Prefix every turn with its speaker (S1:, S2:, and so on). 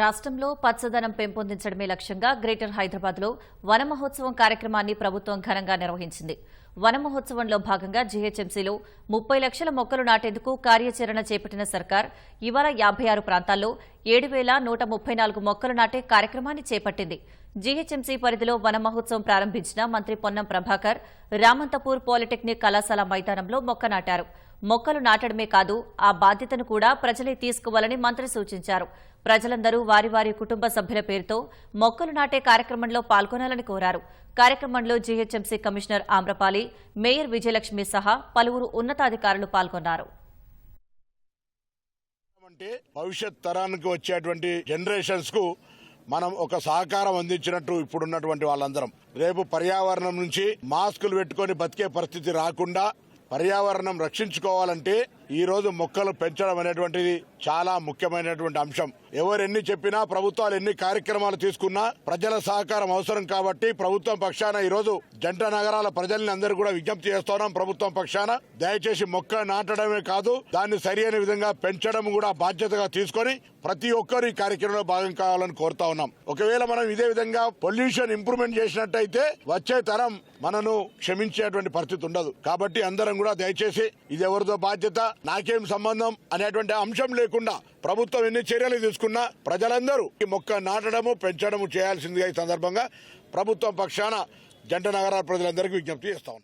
S1: రాష్ట్రంలో పచ్చదనం పెంపొందించడమే లక్ష్యంగా గ్రేటర్ హైదరాబాద్లో వన మహోత్సవం కార్యక్రమాన్ని ప్రభుత్వం ఘనంగా నిర్వహించింది. వన మహోత్సవంలో భాగంగా జీహెచ్ఎంసీలో ముప్పై లక్షల మొక్కలు నాటేందుకు కార్యాచరణ చేపట్టిన సర్కార్ ఇవాళ యాభై ఆరు ప్రాంతాల్లో ఏడు వేల నూట ముప్పై నాలుగు మొక్కలు నాటే కార్యక్రమాన్ని చేపట్టింది. జీహెచ్ఎంసీ పరిధిలో వన మహోత్సవం ప్రారంభించిన మంత్రి పొన్నం ప్రభాకర్ రామంతపూర్ పాలిటెక్నిక్ కళాశాల మైదానంలో మొక్క నాటారు. మొక్కలు నాటడమే కాదు ఆ బాధ్యతను కూడా ప్రజలే తీసుకోవాలని మంత్రి సూచించారు. ప్రజలందరూ వారి వారి కుటుంబ సభ్యుల పేరుతో మొక్కలు నాటే కార్యక్రమంలో పాల్గొనాలని కోరారు. కార్యక్రమంలో GHMC commissioner Amrapali mayor Vijayalakshmi సహా పలువురు ఉన్నతాధికారులు పాల్గొన్నారు.
S2: భవిష్యత్ తరానికి వచ్చేటువంటి జనరేషన్స్కు మనం ఒక సహకారం అందించినట్టు ఇప్పుడున్నటువంటి వాళ్ళందరం. రేపు పర్యావరణం నుంచి మాస్కులు పెట్టుకొని బతికే పరిస్థితి రాకుండా పర్యావరణం రక్షించుకోవాలంటే ఈ రోజు మొక్కలు పెంచడం అనేటువంటిది చాలా ముఖ్యమైనటువంటి అంశం. ఎవరు ఎన్ని చెప్పినా ప్రభుత్వాలు ఎన్ని కార్యక్రమాలు తీసుకున్నా ప్రజల సహకారం అవసరం కాబట్టి ప్రభుత్వం పక్షాన ఈ రోజు జంట నగరాల ప్రజల్ని అందరూ కూడా విజ్ఞప్తి చేస్తున్నాం ప్రభుత్వం పక్షాన దయచేసి మొక్క నాటడమే కాదు దాన్ని సరైన విధంగా పెంచడం కూడా బాధ్యతగా తీసుకొని ప్రతి ఒక్కరు ఈ కార్యక్రమంలో భాగం కావాలని కోరుతా ఉన్నాం. ఒకవేళ మనం ఇదే విధంగా పొల్యూషన్ ఇంప్రూవ్మెంట్ చేసినట్టయితే వచ్చే తరం మనను క్షమించేటువంటి పరిస్థితి ఉండదు. కాబట్టి అందరం కూడా దయచేసి ఇది ఎవరిదో బాధ్యత నాకేం సంబంధం అనేటువంటి అంశం లేకుండా ప్రభుత్వం ఎన్ని చర్యలు తీసుకున్నా ప్రజలందరూ ఈ మొక్క నాటడము పెంచడము చేయాల్సిందిగా ఈ సందర్భంగా ప్రభుత్వం పక్షాన జంట నగరాల ప్రజలందరికీ విజ్ఞప్తి చేస్తా